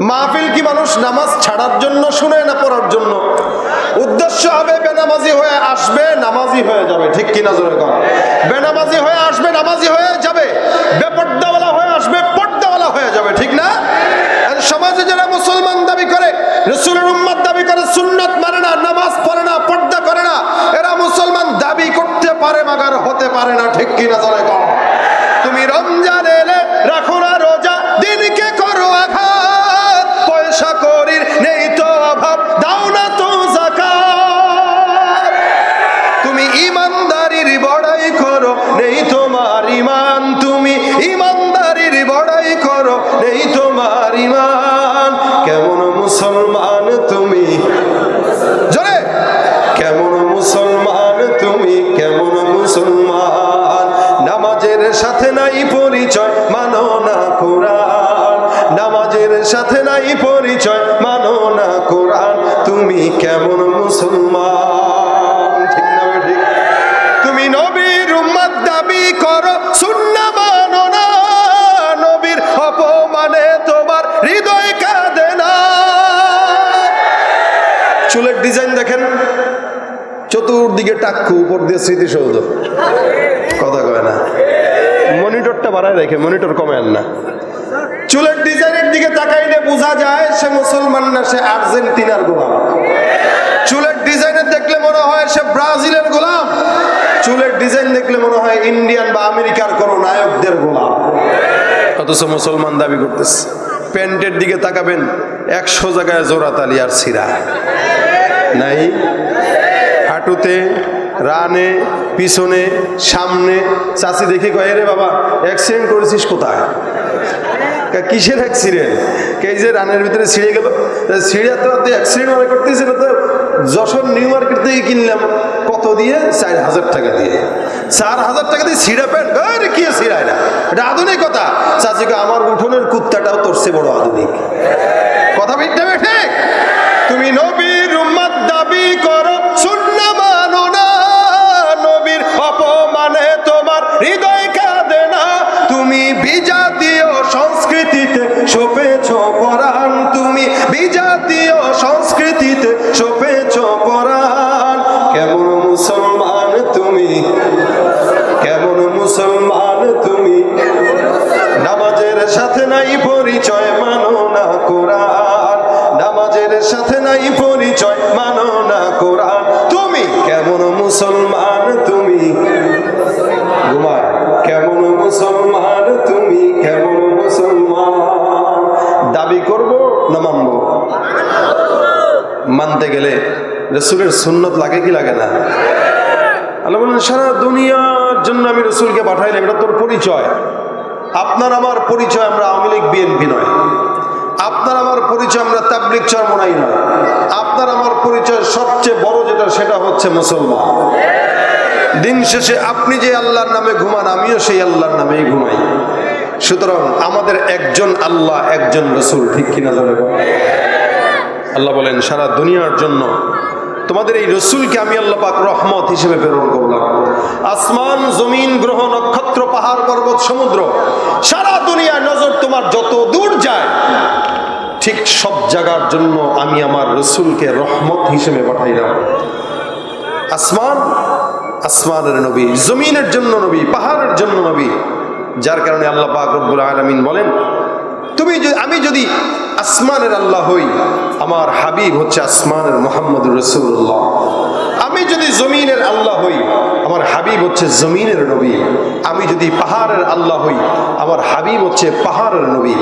মাহফিল কি মানুষ নামাজ ছাড়ার জন্য শুনে না পড়ার জন্য? উদ্দেশ্য হবে বেনামাজি হয়ে আসবে, নামাজি হয়ে যাবে। ঠিক কিনা জোরে বেনামাজি হয়ে আসবে, নামাজি হয়ে যাবে। বেপর্দাওয়ালা হয়ে আসবে, পর্দাওয়ালা হয়ে যাবে। ঠিক না? সমাজে যারা মুসলমান দাবি করে, রসুলের উম্মাদ দাবি করে, সুন্নত মানে না, নামাজ পড়ে না, পর্দা করে না, এরা মুসলমান দাবি করতে পারে, মাগার হতে পারে না। ঠিক কিনা জোরে কর চতুর্দিকে টাক্কু উপর দিয়ে স্মৃতিসৌধ। কথা কয় না। মনিটরটা বাড়ায় রেখে, মনিটর কমেন না। চুলের ডিজাইনের দিকে তাকাইলে বোঝা যায় সে মুসলমান না, সে আর্জেন্টিনার গোলাম। চুলের ডিজাইনের দেখলে মনে হয় সে ব্রাজিলের গোলাম। চুলের ডিজাইন দেখলে মনে হয় ইন্ডিয়ান বা আমেরিকার কোন নায়কদের গোলাম। অথচ মুসলমান দাবি করতেছে, প্যান্টের দিকে তাকাবেন, একশো জায়গায় জোড়াতালি আর সিরা। নাই? হাঁটুতে, রানে, পিছনে, সামনে। চাষি দেখে কয় রে বাবা অ্যাক্সিডেন্ট করেছিস কোথায়? কিসের অ্যাক্সিডেন্ট কে যে রানের ভিতরে ছিঁড়ে গেল? ছিঁড়ে তো অ্যাক্সিডেন্ট মনে করতেছিল তো। যশোর নিউ মার্কেট থেকে কিনলাম। কত দিয়ে? চার হাজার টাকা দিয়ে। চার হাজার টাকা দিয়ে ছিঁড়ে প্যান্ট? আরে কি ছিঁড়ায় না এটা? আধুনিকতা চাচিকে আমার উঠোনের কুত্তাটাও তোর সে বড় আধুনিক। কথা বিদ্যা ঠিক? তুমি নবীর মানতে গেলে রসুলের সুন্নত লাগে কি লাগে না? আল্লাহ বলেন সারা দুনিয়ার জন্য আমি রসুলকে পাঠাইলাম, এটা তোর পরিচয়। আপনার আমার পরিচয় আমরা আওয়ামী লীগ, বিএনপি নয়। আপনার আমার পরিচয় আমরা তাবলিক চরমনাই নয়। আপনার আমার পরিচয় সবচেয়ে বড় যেটা, সেটা হচ্ছে মুসলমান। দিন শেষে আপনি যে আল্লাহর নামে ঘুমান, আমিও সেই আল্লাহর নামেই ঘুমাই। সুতরাং আমাদের একজন আল্লাহ, একজন রসুল, ঠিক কিনা ধরে আল্লাহ বলেন, সারা দুনিয়ার জন্য তোমাদের এই রসুলকে আমি আল্লাহ পাক রহমত হিসেবে প্রেরণ করলাম। আসমান, জমিন, গ্রহ, নক্ষত্র, পাহাড়, পর্বত, সমুদ্র, সারা দুনিয়ার নজর তোমার যত দূর যায়, ঠিক সব জায়গার জন্য আমি আমার রসুলকে রহমত হিসেবে পাঠাইলাম। আসমান, আসমানের নবী, জমিনের জন্য নবী, পাহাড়ের জন্য নবী, যার কারণে আল্লাহ পাক রব্বুল আলমিন বলেন, তুমি আমি যদি আসমানের আল্লাহ হই। আমার হাবিব হচ্ছে আসমানের মোহাম্মদ রসুল্লাহ আমি যদি জমিনের আল্লাহ হই, আমার হাবিব হচ্ছে জমিনের নবী। আমি যদি পাহাড়ের আল্লাহ হই, আমার হাবিব হচ্ছে পাহাড়ের নবী।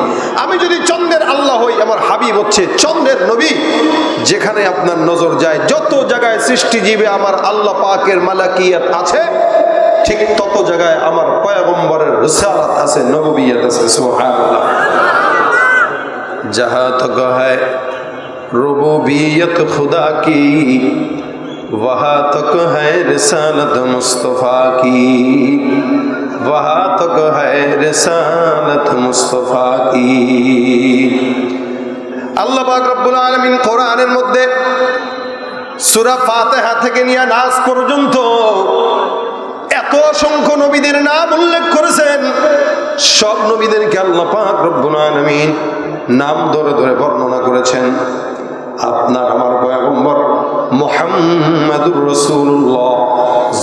আমি যদি চন্দ্রের আল্লাহ হই, আমার হাবিব হচ্ছে চন্দ্রের নবী। যেখানে আপনার নজর যায়, যত জায়গায় সৃষ্টিজীবে আমার আল্লাহ পাকের মালাকিয়াত আছে, ঠিক তত জায়গায় আমার পয়গম্বরের রিসালাত আছে, নববিয়ত আছে, সুবহানাল্লাহ। जहाँ तक है रुबूबियत खुदा की वहाँ तक है रिसालत मुस्तफ़ा की वहाँ तक है रिसालत मुस्तफ़ा की আল্লাহ পাক রব্বুল আলামিন কোরআনের মধ্যে সূরা ফাতিহা থেকে নিয়ে নাস পর্যন্ত অসংখ্য নবীদের নাম উল্লেখ করেছেন। সব নবীদেরকে আল্লাহ পাক নাম ধরে ধরে বর্ণনা করেছেন। আপনার আমার পয়গম্বর মোহাম্মদুর রসুল্লাহ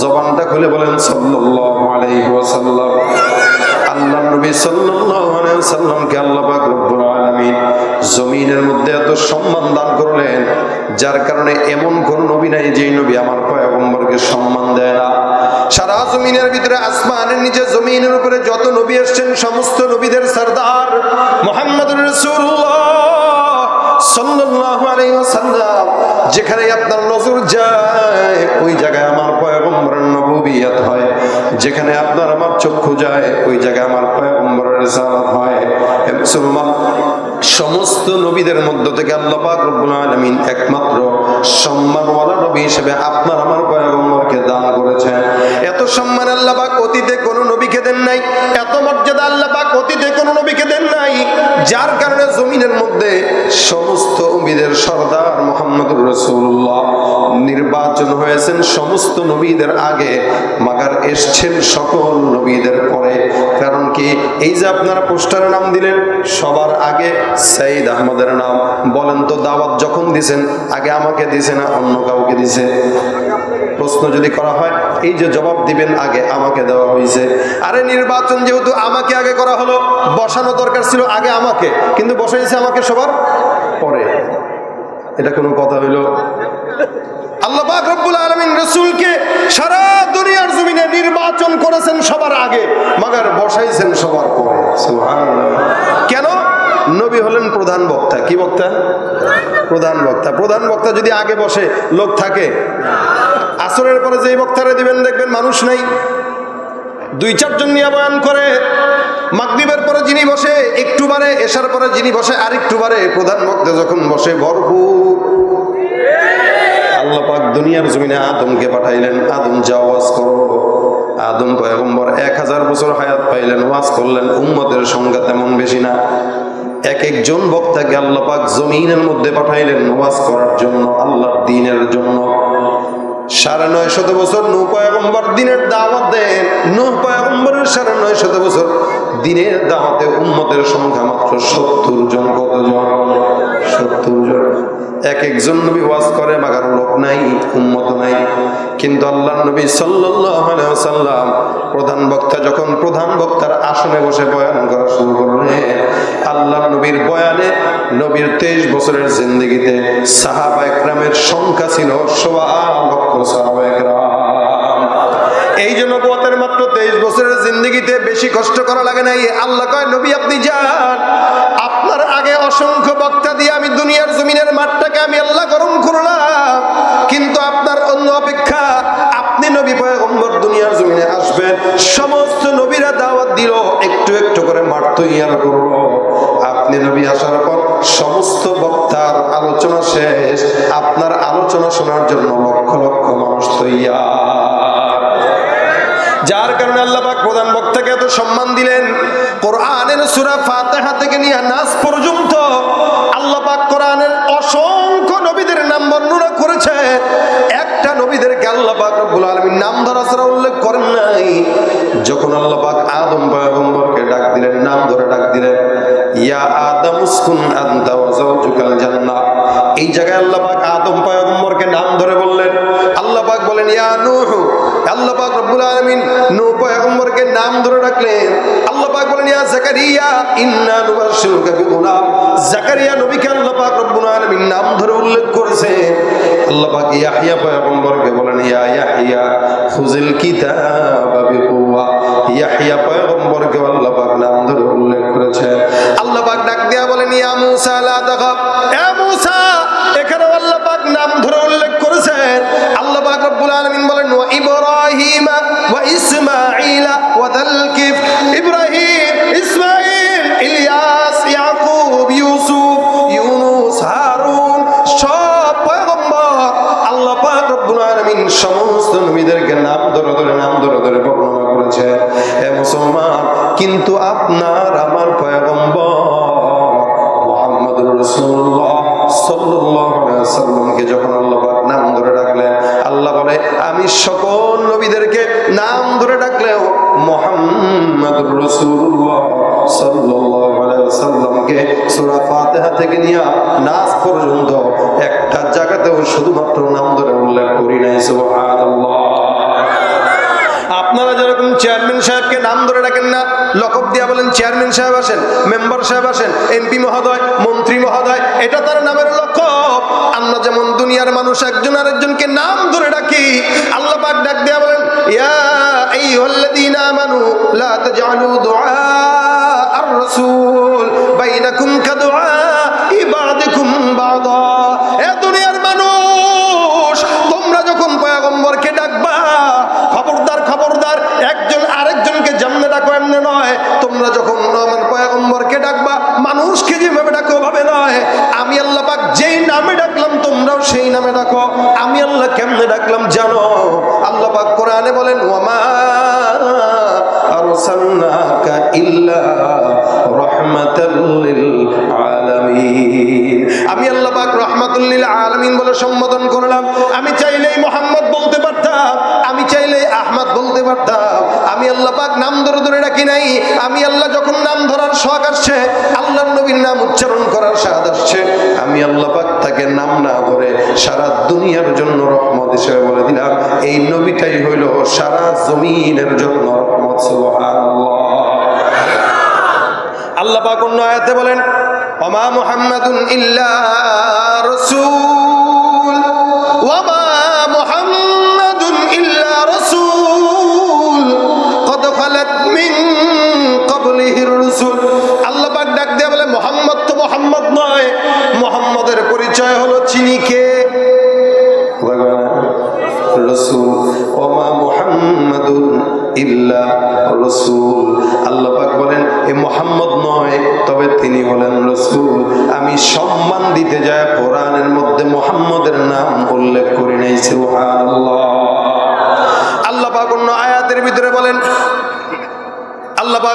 জবানটা খুলে বলেন, সাল্লাল্লাহু আল্লাহ নবী সাল্লাল্লাহু আলাইহি ওয়াসাল্লামকে আল্লাহ রব্বুল জমিনের মধ্যে এত সম্মান দান করলেন, যার কারণে এমন কোন নবী নাই যে নবী আমার পয়গম্বরকে সম্মান দেয় না। সারা জমিনের ভিতরে আসমানের নিচে জমিনের উপরে যত নবী এসেছেন, সমস্ত নবীদের সর্দার আলাইহি যেখানে আপনার নজর যায়, ওই জায়গায় আমার পয়গম্বরের নবুবিয়ত হয়। যেখানে আপনার আমার চক্ষু যায়, ওই জায়গায় আমার পয়গম্বরের হয়। মুসলমান সমস্ত নবীদের মধ্য থেকে আল্লাহ পাক রব্বুল আলামিন একমাত্র সম্মানওয়ালা নবী হিসেবে আপনার, আমার পয়গম্বরকে দান করেছেন। এত সম্মান আল্লাহ পাক অতীতে কোন নবীকে দেন নাই। এত মর্যাদা আল্লাহ পাক অতীতে কোন নবীকে দেন নাই। যার কারণে জমিনের মধ্যে সমস্ত নবীদের সর্দার মোহাম্মদুর রসুল্লাহ নির্বাচন হয়েছেন। সমস্ত নবীদের আগে মাগার এসছেন সকল নবীদের পরে। এই যে আপনারা পোস্টারে নাম দিলেন, সবার আগে সাইদ আহমদের নাম। বলেন তো দাওয়াত যখন দিছেন, আগে আমাকে দিছে না অন্য কাউকে দিছে? প্রশ্ন যদি করা হয়, এই যে জবাব দিবেন, আগে আমাকে দেওয়া হয়েছে আরে নির্বাচন যেহেতু আমাকে আগে করা হলো, বসানো দরকার ছিল আগে আমাকে, কিন্তু বসাইছে আমাকে সবার পরে। এটা কোনো কথা হইল? আল্লাহ পাক রব্বুল আলামিন রাসূলকে সারা দুনিয়ার জমিনে নির্বাচন করেছেন সবার আগে, মাগার বসাইছেন সবার পরে। কেন? নবী হলেন প্রধান বক্তা। কি বক্তা? প্রধান বক্তা। প্রধান বক্তা যদি আগে বসে, লোক থাকে। আসরের পরে যেই বক্তারে দিবেন, দেখবেন মানুষ নাই। দুই, চারজন নিয়ে বয়ান করে। মাগরিবের পরে যিনি বসে, একটু বারে এসার পরে যিনি বসে, আরেকটু বারে। প্রধান বক্তা যখন বসে, ভরপুর দুনিয়ার জমিনে আদমকে পাঠাইলেন, আদম যা ওয়াজ করো আদম পয়গম্বর এক হাজার বছর হায়াত পাইলেন, ওয়াজ করলেন, উম্মতের সংখ্যা তেমন বেশি না। এক একজন বক্তাকে আল্লাহ পাক জমিনের মধ্যে পাঠাইলেন ওয়াজ করার জন্য, আল্লাহর দিনের জন্য। সাড়ে নয় শত বছর নৌ পয়গম্বর দিনের দাওয়াত দেন। নৌ পয়গম্বরের সাড়ে নয় শত বছর দিনের দাওয়াতে উম্মতের সংখ্যা মাত্র সত্তর জন, কতজন? সত্তর জন। এক একজন নবী ওয়াজ করে, মাগার লোক নাই, উম্মত নাই। কিন্তু আল্লাহ নবী ওয়াসাল্লাম প্রধান বক্তা যখন প্রধান বক্তার আসনে বসে বয়ান করা শুরু করলেন আল্লাহ নবীর বয়ানে নবীর তেইশ বছরের জিন্দগিতে সাহাবা একরামের সংখ্যা ছিল সোয়া লক্ষ সাহাবা একরাম এই জন্য নবুয়তের মাত্র তেইশ বছরের জিন্দগিতে বেশি কষ্ট করা লাগে নাই আল্লাহ কয়, নবী, আপনি যান। আপনার আগে অসংখ্য বক্তা দিয়ে আমি দুনিয়ার জমিনের মাঠটাকে আমি আল্লাহ গরম করলাম। কিন্তু আপনার অন্য অপেক্ষা, আপনি নবী পয়গম্বর দুনিয়ার জমিনে আসবেন। সমস্ত নবীরা দাওয়াত দিল, একটু একটু করে মাঠ তৈয়ার করল। আপনি নবী আসার পর সমস্ত বক্তার আলোচনা শেষ। আপনার আলোচনা শোনার জন্য লক্ষ লক্ষ মানুষ তৈয়ার। যার কারণে আল্লাহ পাক প্রধান বক্তাকে এত সম্মান দিলেন। কোরআনের সূরা ফাতিহা থেকে নিয়ে নাস পর্যন্ত আল্লাহ পাক কোরআনের অসংখ্য নবীদের নাম বর্ণনা করেছে। একটা নবীদেরকে আল্লাহ পাক রব্বুল আলামিন নাম ধরা ছাড়া উল্লেখ করেন নাই। যখন আল্লাহ পাক আদম পয়গম্বরকে ডাক দিলেন, নাম ধরে ডাক দিলেন, ইয়া আদম উসকুন আনতা ওয়া যাওজুকাল জান্নাহ। এই জায়গায় আল্লাহ পাক আদম পয়গম্বরকে নাম ধরে বললেন। আল্লাহ পাক বলেন, ইয়া নূহ আল্লাহ পাক রব্বুল আলামিন নূহ নাম ধরে ডাকলেন। আল্লাহ বলেন, ইয়া জাকারিয়া, ইন্না নুবাশশিরুকা বিগুলাম। জাকারিয়া নবীকে আল্লাহ রব্বুল আলামিন নাম ধরে উল্লেখ করেছে আল্লাহ পাক পয়গম্বরকে বলেন, ইয়া ইয়াহইয়া খুজিল কিতাবা বিকুওয়া। ইয়াহইয়া পয়গম্বরকে আল্লাহ নাম ধরে উল্লেখ করেছে আল্লাহ পাক ডাক দিয়া বলেন, ইয়া মূসা, লা তাখাফ। থেকে নিয়ে নাস পর্যন্ত একটা জায়গাতেও শুধুমাত্র নাম ধরে উল্লেখ করি নাই আপনারা যেরকম চেয়ারম্যান সাহেবকে নাম ধরে ডাকেন না, লকব দিয়া বলেন চেয়ারম্যান সাহেব আসেন, মেম্বার সাহেব আসেন, এমপি মহোদয়, মন্ত্রী মহোদয়, এটা তার নামের লকব। আমরা যেমন দুনিয়ার মানুষ, একজন আরেকজনকে নাম ধরে ডাকি, আল্লাহ পাক ডাক দিয়া বলেন, ইয়া আইয়ুহাল্লাযীনা আমানু, লা তাজআলু দুআ আর-রাসূল বাইনাকুম কাদুআ দুনিয়ার মানুষ, তোমরা যখন পয়গম্বরকে ডাকবা, খবরদার খবরদার, একজন আরেকজনকে যেমনে ডাকো, এমনি নয়। তোমরা যখন পয়গম্বরকে ডাকবা, মানুষকে যেভাবে ডাকো ভাবে নয়। আমি আল্লাহ যেই নামে ডাকলাম, তোমরাও সেই নামে ডাকো। আমি আল্লাহ কেমনে ডাকলাম জানো? আল্লাহ কোরআনে বলেন, ওয়ামা আরসালনাকা ইল্লা রাহমাতাল লিল আমি আল্লাহ পাক রাহমাতুল লিল আলামিন বলে সম্বোধন করলাম। আমি চাইলেই মোহাম্মদ বলতে পারতাম, আমি চাইলেই আহমদ বলতে পারতাম। আমি আল্লাহ পাক নাম ধরে ধরে ডাকি নাই। আমি আল্লাহ যখন নাম ধরার শখ আসছে, আল্লাহর নবীর নাম উচ্চারণ করার স্বাদ আসছে। আমি আল্লাহ পাক তাকে নাম না ধরে সারা দুনিয়ার জন্য রহমত হিসেবে বলে দিলাম। এই নবীটাই হইল সারা জমিনের জন্য রহমত, সুবহানাল্লাহ। আল্লাহ পাক অন্য আয়াতে বলেন ওমা মুহাম্মাদুন ইল্লা রাসূল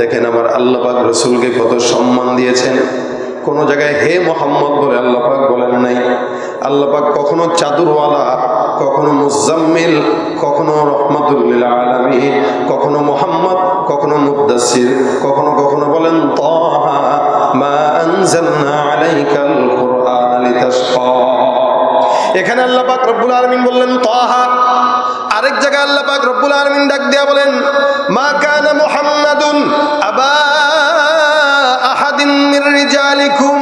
দেখেন আমার আল্লাহ পাক রসুলকে কত সম্মান দিয়েছেন। কোন জায়গায় হে মোহাম্মদ বলে আল্লাহ পাক বলেন নাই। আল্লাহ পাক কখনো চাদুরওয়ালা, কখনো মুজাম্মিল, কখনো রহমাতুল্লিল আলমী কখনো মোহাম্মদ, কখনো মুদাসির কখনো কখনো বলেন, তহা মা আনজালনা আলাইকাল কুরআন লিতাশকা এখানে আল্লাহ পাক রব্বুল আলমিন বললেন, তাহা। আরেক জায়গায় আল্লাহ পাক রব্বুল আলমিন ডাক দিয়া বলেন, মা কানা মুহাম্মাদুন আবা আহাদিন মির রিজালিকুম।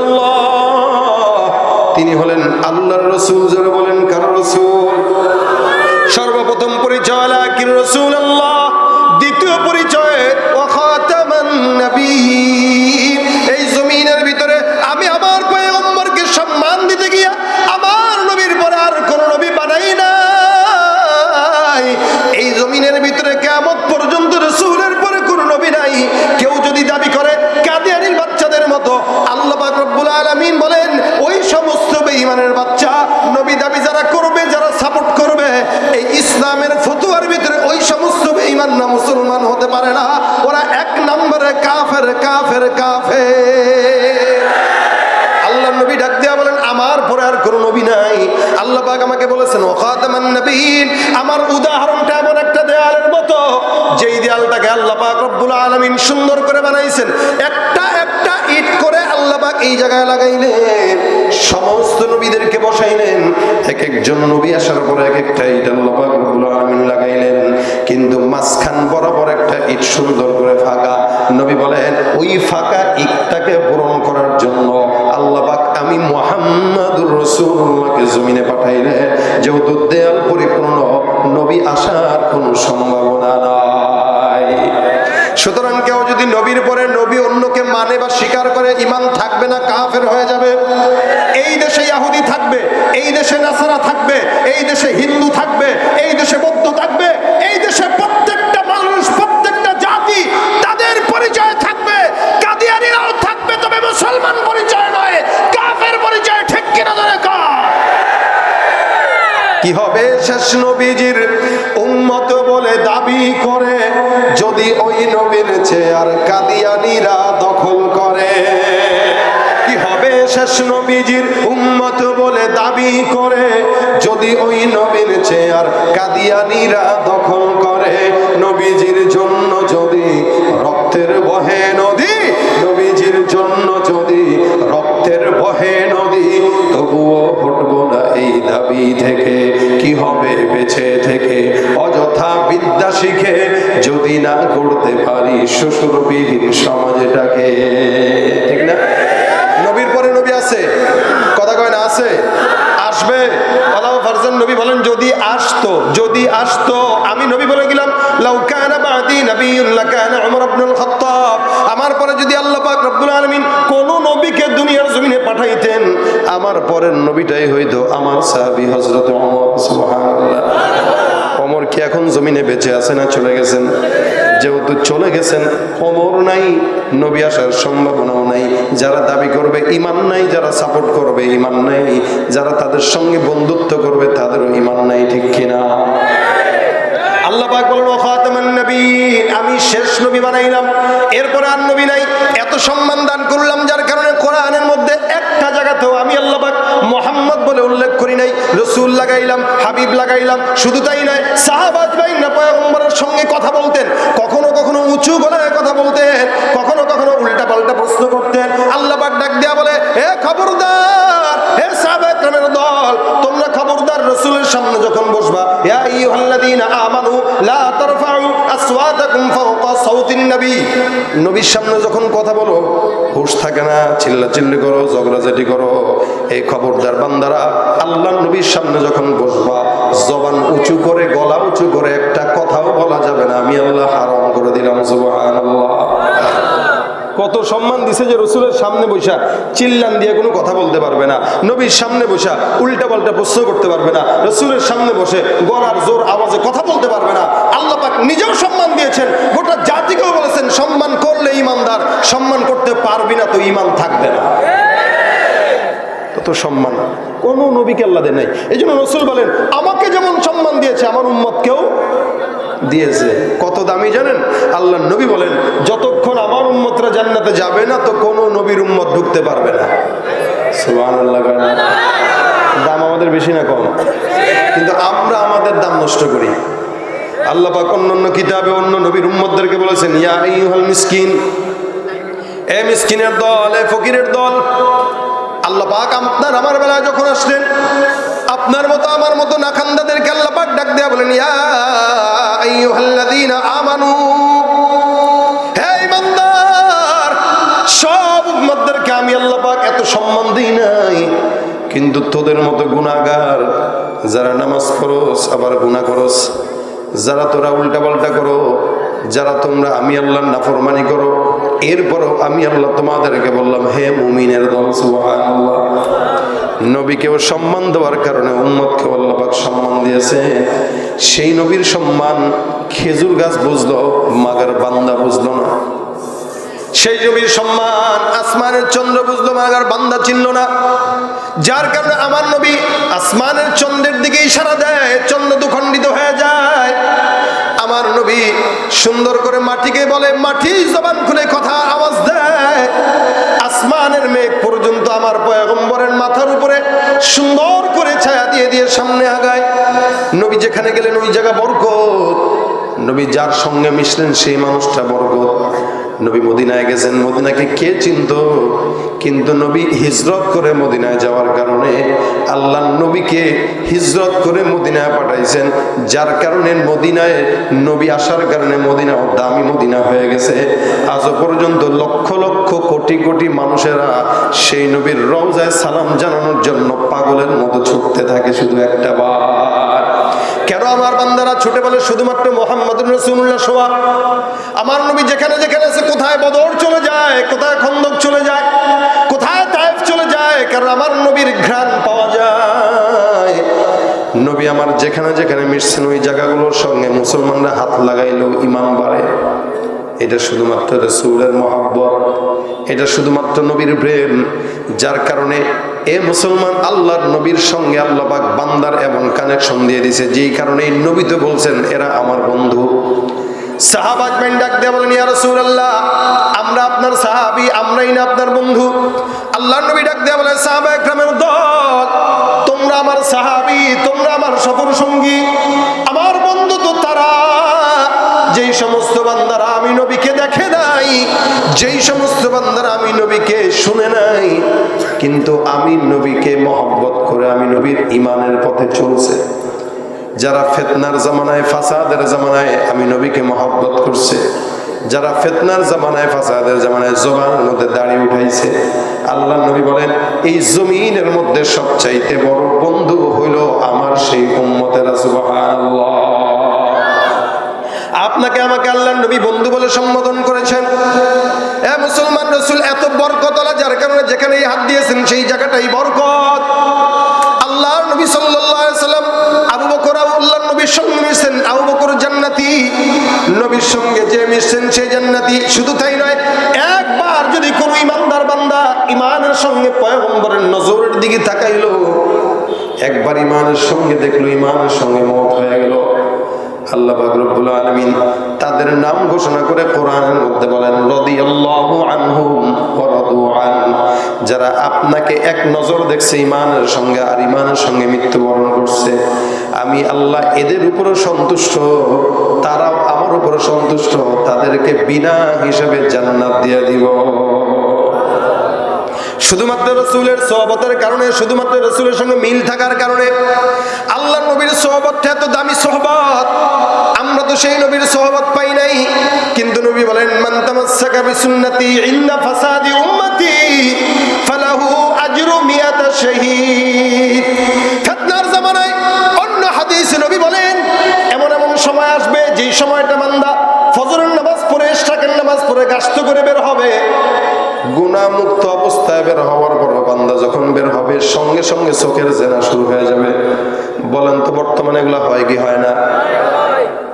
আল্লাহ। তিনি হলেন আল্লাহর রসুল যারা বলেন কারও রসুল? কাফের আল্লাহ নবী ডাক দিয়া বলেন, আমার পরে আর কোনো নবী নাই। আল্লাহ আমাকে বলেছেন, ও খাতামান নবীন আমার উদাহরণটা এমন একটা দেয়ালের মতো, যেই দেয়ালটাকে আল্লাহ পাক রব্বুল আলামিন সুন্দর করে বানাইছেন। একটা একটা ইট করে আল্লাহ এই জায়গায় লাগাইলেন। সমস্ত নবীদেরকে বসাইলেন। এক একজন নবী আসার পরে এক একটা ইট আল্লাহ লাগাইলেন। কিন্তু মাঝখান বরাবর একটা ইট সুন্দর করে ফাঁকা। নবী বলেন, ওই ফাঁকা ইটটাকে পূরণ করার জন্য আল্লাহ পাক আমি মুহাম্মাদুর রাসূলুল্লাহকে জমিনে পাঠাইলে যেহেতু দেয়াল পরিপূর্ণ, নবী আসার কোনো সম্ভাবনা নাই। সুতরাং কেউ যদি নবীর পরে নবী অন্যকে মানে বা স্বীকার করে ইমান থাকবে না, কাফের হয়ে যাবে। এই দেশে ইহুদি থাকবে, এই দেশে নাসারা থাকবে, এই দেশে হিন্দু থাকবে, এই দেশে বৌদ্ধ থাকবে, এই দেশে প্রত্যেকটা মানুষ, প্রত্যেকটা জাতি তাদের পরিচয় থাকবে। কাদিয়ানিরাও থাকবে, তবে মুসলমান পরিচয় নয়, কাফের পরিচয় ঠিক কিনা ধরে কি হবে? শেষ নবীজির কাদিয়ানিরা দখল করে নবীজির জন্য যদি রক্তের বহে নদী, নবীজির জন্য যদি রক্তের বহে নদী, তবুও হটবো না এই দাবি থেকে। কি হবে বেঁচে থেকে? অযথা বিদ্যা শিখে যদি না করতে পারি শ্বশুরবিহীন সমাজটাকে। ঠিক না? নবীর পরে নবী আছে? কথা কয় না, আছে? আসবে? ফারজান নবী বলেন, যদি আসতো যদি আসতো। আমি নবী বলে গেলাম, লাউ কানা বাদি নবিয়্যুন কানা ইবনুল খাত্তাব। আমার পরে যদি আল্লাহ পাক রব্বুল আলামিন কোন নবীকে দুনিয়ার জমিনে পাঠাইতেন, আমার পরের নবীটাই হইতো আমার সাহাবী হযরত ওমর ওমর কি এখন জমিনে বেঁচে আছে না চলে গেছেন? যেহেতু চলে গেছেন ওমর নাই, নবী আসার সম্ভাবনাও নাই। যারা দাবি করবে ইমান নাই, যারা সাপোর্ট করবে ইমান নাই, যারা তাদের সঙ্গে বন্ধুত্ব করবে তাদেরও ইমান নাই, ঠিক কিনা? সম্মান দান করলাম, যার কারণে মধ্যে একটা আমি আল্লাহ মোহাম্মদ বলে উল্লেখ করি নাই। রসুল লাগাইলাম, হাবিব লাগাইলাম, শুধু তাই সঙ্গে কথা বলতেন। উঁচু গলায় কথা বলতেন। কখনো কখনো উল্টা পাল্টা প্রশ্ন করতেন। আল্লাহ ডাক দিয়া বলে হে খবরদার, হে সাহাবায়ে কেরামের দল, তোমরা খবরদার রসুলের সামনে যখন বসবা নবী। নবীর সামনে যখন কথা বলো, হুঁশ থাকে না করো করো। এই খবরদার বান্দারা, আল্লাহ নবীর সামনে যখন বসবা, জবান উঁচু করে, গলা উঁচু করে একটা কথাও সম্মান দিছে যে রসুলের সামনে বসা চিল্লান দিয়ে কোনো কথা বলতে পারবে না। নবীর সামনে বসা উল্টা পাল্টা প্রশ্ন করতে পারবে না। রসুলের সামনে বসে গলার জোর আওয়াজে কথা বলতে পারবে না। আল্লাহ পাক নিজেও সম্মান দিয়েছেন, গোটা জাতিকেও বলেছেন, সম্মান করলে ইমানদার সম্মান করতে পারবি না তো ইমান থাকবে না। কত সম্মান কোন নবীকে আল্লাহ নাই। এই জন্য রসুল বলেন, আমাকে যেমন সম্মান দিয়েছে, আমার উম্মতকেও দিয়েছে। কত দামি জানেন? আল্লাহ নবী বলেন, যতক্ষণ আমার উম্মতরা জান্নাতে যাবে না, তো কোনো নবীর উম্মত ঢুকতে পারবে না। দাম আমাদের বেশি না কম? কিন্তু আমরা আমাদের দাম নষ্ট করি। আল্লাহ অন্য অন্য কিতাবে অন্য নবীর উম্মতদেরকে বলেছেন, ইয়া মিসকিন, এ মিসকিনের দল, এ ফকিরের দল। আল্লাহ পাক আপনার আমার বেলায় যখন আসলেন আপনার মতো, আমার মতো নাখান্দাদেরকে আল্লাহ পাক ডাক দেয়া বলেন, ইয়া আমানু। সব আমি আল্লাহ এত নাই, কিন্তু তোদের মতো যারা নামাজ আবার যারা তোরা উল্টা পাল্টা করো, যারা তোমরা আমি নাফরমানি করো, এরপরও আমি আল্লাহ তোমাদেরকে বললাম, হে মুমিনের দল, সুবহানাল্লাহ। নবীকেও সম্মান দেওয়ার কারণে উম্মতকে আল্লাহবাক সম্মান দিয়েছে। সেই নবীর সম্মান খেজুর গাছ বুঝলো, মাগার বান্দা বুঝলো না। সেই নবীর সম্মান আসমানের চন্দ্র বুঝলো, মাগার বান্দা চিনল না। যার কারণে আমার নবী আসমানের চন্দ্রের দিকে ইশারা দেয়, চন্দ্র দুখণ্ডিত হয়ে যায়। আমার নবী সুন্দর করে মাটিকে বলে মাটি জবান খুলে কথা আওয়াজ দেয়। আসমানের মেঘ পর্যন্ত আমার পয়গম্বরের মাথার উপরে সুন্দর করে ছায়া দিয়ে দিয়ে সামনে আগায়। নবী যেখানে গেলেন ওই জায়গা বরকত। নবী যার সঙ্গে মিশলেন সেই মানুষটা বরকত। নবী মদিনায় গেছেন। মদিনাকে কে চিনত? কিন্তু নবী হিজরত করে মদিনায় যাওয়ার কারণে আল্লাহ নবীকে হিজরত করে মদিনায় পাঠাইছেন। যার কারণে মদিনায় নবী আসার কারণে মদিনা দামি মদিনা হয়ে গেছে। আজও পর্যন্ত লক্ষ লক্ষ কোটি কোটি মানুষেরা সেই নবীর রওজায় সালাম জানানোর জন্য পাগলের মতো ছুটতে থাকে শুধু একটা বার। কেন আমার বান্দারা ছুটে বলে, শুধুমাত্র মোহাম্মদ রসুল্লাহ সোয়া আমার নবী যেখানে যেখানে আছে কোথায় বদর চলে যায়, কোথায় খন্দক চলে যায়, কোথায় তাইফ চলে যায়, কারণ আমার নবীর ঘ্রাণ পাওয়া যায়। নবী আমার যেখানে যেখানে মিশছেন, ওই জায়গাগুলোর সঙ্গে মুসলমানরা হাত লাগাইলেও ইমান বাড়ে। এটা শুধুমাত্র রসুলের মহাব্বত, এটা শুধুমাত্র নবীর প্রেম, যার কারণে এ মুসলমান আল্লাহর নবীর সঙ্গে আল্লাহবাক বান্দার এবং কানেকশন দিয়ে দিছে। যেই কারণে এই নবী তো বলছেন, এরা আমার বন্ধু। সাহাবাজ ডাক আমরা আপনার আমরাই না আপনার বন্ধু। আল্লাহর নবী ডাক তোমরা আমার তোমরা আমার সঙ্গী, আমার বন্ধু তো তারা। যেই সমস্ত বান্দারা আমি নবীকে দেখে নাই, যেই সমস্ত বান্দারা আমি নবীকে শুনে নাই কিন্তু আমি নবীকে মহব্বত করে আমি নবীর ইমানের পথে চলছে। যারা ফেতনার জামানায় ফাসাদের জামানায় আমি নবীকে মহব্বত করছে। যারা ফেতনার জামানায় ফাসাদের জামানায় জবানের মধ্যে দাঁড়িয়ে উঠাইছে, আল্লাহ নবী বলেন, এই জমিনের মধ্যে সবচাইতে বড় বন্ধু হইল আমার সেই উম্মতেরা আপনাকে আমাকে আল্লাহ নবী বন্ধু বলে সম্বোধন করেছেন। এ মুসলমান রসুল, এত বরকতলা মিশছেন সেই জান্নাতি। শুধু তাই নয়, একবার যদি কোনো ইমানদার বান্দা ইমানের সঙ্গে পয়গম্বরের নজরের দিকে তাকাইলো, একবার ইমানের সঙ্গে দেখল, ইমানের সঙ্গে মত হয়ে গেল। যারা আপনাকে এক নজর দেখছে ইমানের সঙ্গে আর ইমানের সঙ্গে মৃত্যুবরণ করছে, আমি আল্লাহ এদের উপরও সন্তুষ্ট, তারাও আমার উপরে সন্তুষ্ট, তাদেরকে বিনা হিসেবে জান্নাত দিয়ে দিব। শুধুমাত্র রসুলের সোহবতের কারণে, শুধুমাত্র রসুলের সঙ্গে মিল থাকার কারণে আল্লাহ নবীর সোহবতটা এত দামি সোহবত। আমরা তো সেই নবীর সোহবত পাই নাই। কিন্তু নবী বলেন, মান তামাসসাকা বিসুন্নতি ইন্না ফাসাদি উম্মতি, ফালাহু আজরু মিয়াতা শাহীদ। যেই সময়টা বান্দা ফজরের নামাজ পড়ে, ইশরাকের নামাজ পড়ে, গাস্ত করে বের হবে গুণামুক্ত অবস্থায় বের হওয়ার পর বান্দা যখন বের হবে, সঙ্গে সঙ্গে চোখের জেনা শুরু হয়ে যাবে। বলেন তো, বর্তমানে এগুলো হয় কি হয় না?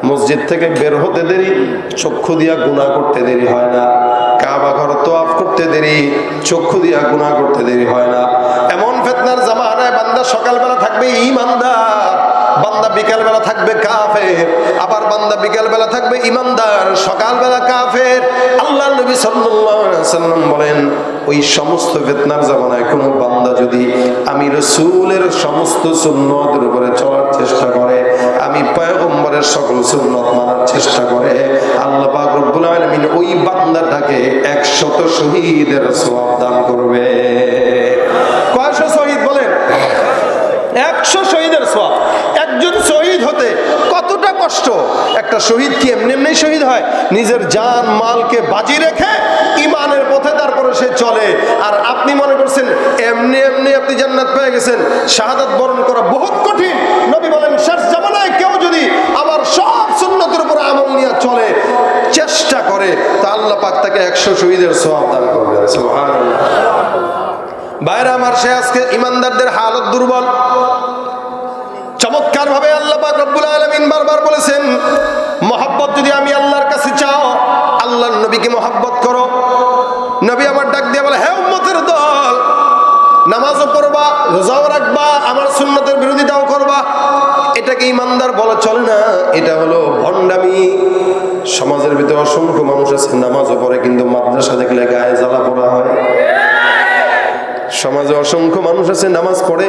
মসজিদ থেকে বের হতে দেরি, চক্ষু দিয়া গুণা করতে দেরি হয় না। কাবা ঘর তোয়াফ করতে দেরি, চক্ষু দিয়া গুণা করতে দেরি হয় না। আবার বান্দা বিকাল বেলা থাকবে, ইমানদার, সকালবেলা কাফের। আল্লাহ নবী সাল্লাম বলেন, ওই সমস্ত ফিতনার জামানায় কোন বান্দা যদি আমি রসুলের সমস্ত সুন্নতের উপরে চলার চেষ্টা করে, আমি পয়গম্বরের সকল সুন্নত মানার চেষ্টা করে, আল্লাহ রব্বুল আলামিন ওই বান্দাটাকে একশত শহীদের সওয়াব দান করবে। কয়শো শহীদ বলেন? একশো শহীদের সোয়াব একজন শহীদ হতে কতটা কষ্ট? একটা শহীদ কি এমনি এমনি শহীদ হয়? নিজের জান, মালকে বাজি রেখে ইমানের পথে তারপরে সে চলে। আর আপনি মনে করছেন, এমনি এমনি আপনি জান্নাত পেয়ে গেছেন। শাহাদাত বরণ করা বহুত কঠিন। নবী বলেন, শেষ জামানায় কেউ যদি আমার সব সুন্নতের উপর আমল নিয়ে চলে, চেষ্টা করে, তা আল্লাহ পাক তাকে একশো শহীদের সোয়াব দান সুবহানাল্লাহ। বাইরে আমার সে আজকে ইমানদারদের হালত দুর্বল। চমৎকার ভাবে আল্লাহ রব্বুল আলামিন বারবার বলেছেন, মহাব্বত যদি আমি আল্লাহর কাছে চাও, আল্লাহর নবীকে মহাব্বত করো। নবী আমার ডাক দিয়ে বলে, হে উম্মতের দল, নামাজও পড়বা, রোজাও রাখবা, আমার সুন্নতের বিরোধিতাও করবা। এটাকে ইমানদার বলা চলে না, এটা হলো ভণ্ডামি। সমাজের ভিতরে অসংখ্য মানুষ আছে, নামাজও পড়ে, কিন্তু মাদ্রাসা দেখলে গায়ে জ্বালা পড়া হয়। সমাজে অসংখ্য মানুষ আছে, নামাজ পড়ে